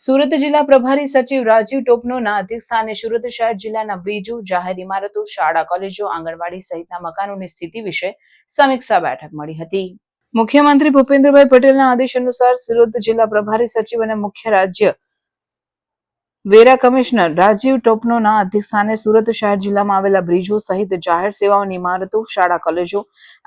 સુરત જિલ્લા પ્રભારી સચિવ રાજીવ ટોપનોના અધ્યક્ષસ્થાને સુરત શહેર જિલ્લાના બ્રિજો જાહેર ઇમારતો, શાળા, કોલેજો, આંગણવાડી સહિતના મકાનોની સ્થિતિ વિશે સમીક્ષા બેઠક મળી હતી. મુખ્યમંત્રી ભૂપેન્દ્રભાઈ પટેલના આદેશ અનુસાર સુરત જિલ્લા પ્રભારી સચિવ અને મુખ્ય રાજ્ય વેરા કમિશનર રાજીવ ટોપનોના અધ્યક્ષસ્થાને સુરત શહેર જિલ્લામાં આવેલા બ્રિજો સહિત જાહેર સેવાઓની ઇમારતો, શાળા, કોલેજો,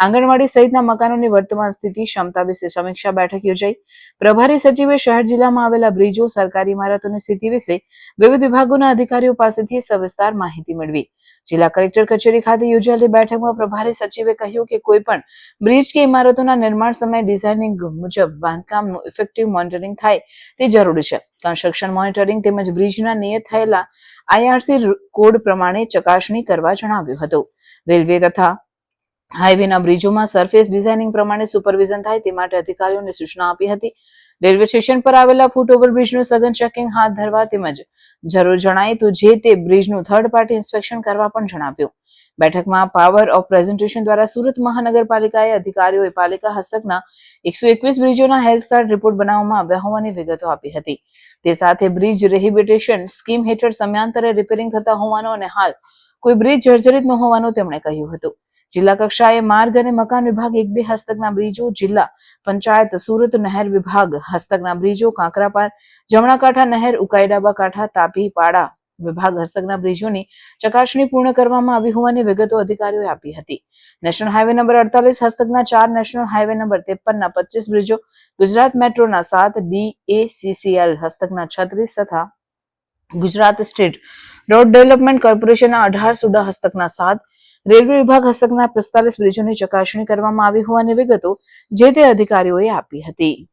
આંગણવાડી સહિતના મકાનોની વર્તમાન સ્થિતિ, ક્ષમતા વિશે સમીક્ષા બેઠક યોજાઈ. પ્રભારી સચિવે શહેર જિલ્લામાં આવેલા બ્રિજો સરકારી ઇમારતોની સ્થિતિ વિશે વિવિધ વિભાગોના અધિકારીઓ પાસેથી સવિસ્તાર માહિતી મેળવી. જિલ્લા કલેક્ટર કચેરી ખાતે યોજાયેલી બેઠકમાં પ્રભારી સચિવે કહ્યું કે કોઈ પણ બ્રિજ કે ઇમારતોના નિર્માણ સમયે ડિઝાઇનિંગ મુજબ બાંધકામનું ઇફેક્ટિવ મોનિટરિંગ થાય તે જરૂરી છે. કન્સ્ટ્રક્શન મોનિટરિંગ તેમજ બ્રિજના નિયત થયેલા આઈઆરસી કોડ પ્રમાણે ચકાસણી કરવા જણાવ્યું હતું. રેલવે તથા હાઈવેના બ્રિજોમાં સરફેસ ડિઝાઇનિંગ પ્રમાણે સુપરવિઝન થાય તે માટે અધિકારીઓને સૂચના આપી હતી. રેલવે સ્ટેશન પર આવેલા ફૂટ ઓવરબ્રિજનું સઘન ચેકિંગ હાથ ધરવા તેમજ જરૂર જણાય તો જે તે બ્રિજનું થર્ડ પાર્ટી ઇન્સ્પેક્શન કરવા પણ જણાવ્યું. બેઠકમાં પાવર ઓફ પ્રેઝન્ટેશન દ્વારા સુરત મહાનગરપાલિકાએ અધિકારીઓએ પાલિકા હસ્તકના એકસો એકવીસ બ્રિજોના હેલ્થ કાર્ડ રિપોર્ટ બનાવવામાં આવ્યા હોવાની વિગતો આપી હતી. તે સાથે બ્રિજ રેહિબિટેશન સ્કીમ હેઠળ સમયાંતરે રિપેરિંગ થતા હોવાનો અને હાલ કોઈ બ્રિજ જર્જરિત ન હોવાનું તેમણે કહ્યું હતું. જિલ્લા કક્ષાએ માર્ગ અને મકાન વિભાગ એક બે હસ્તકના બ્રિજો, જિલ્લા પંચાયત, સુરત નહેર વિભાગ હસ્તકના બ્રિજો, કાંકરાપાર જમણા કાંઠા નહેર, ઉકાઈડાબા કાંઠા તાપી પાડા વિભાગ હસ્તકના બ્રિજોની ચકાસણી પૂર્ણ કરવામાં આવી હોવાની વિગતો અધિકારીઓએ આપી હતી. નેશનલ હાઈવે નંબર અડતાલીસ હસ્તકના ચાર નેશનલ હાઈવે નંબર ત્રેપનના પચીસ બ્રિજો, ગુજરાત મેટ્રોના સાત, ડીએસીસીએલ હસ્તકના છત્રીસ તથા ગુજરાત સ્ટેટ રોડ ડેવલપમેન્ટ કોર્પોરેશનના અઢાર સુડા હસ્તકના સાત રેલવે વિભાગ હસ્તકના પિસ્તાલીસ બ્રિજોની ચકાસણી કરવામાં આવી હોવાની વિગતો જે તે અધિકારીઓએ આપી હતી.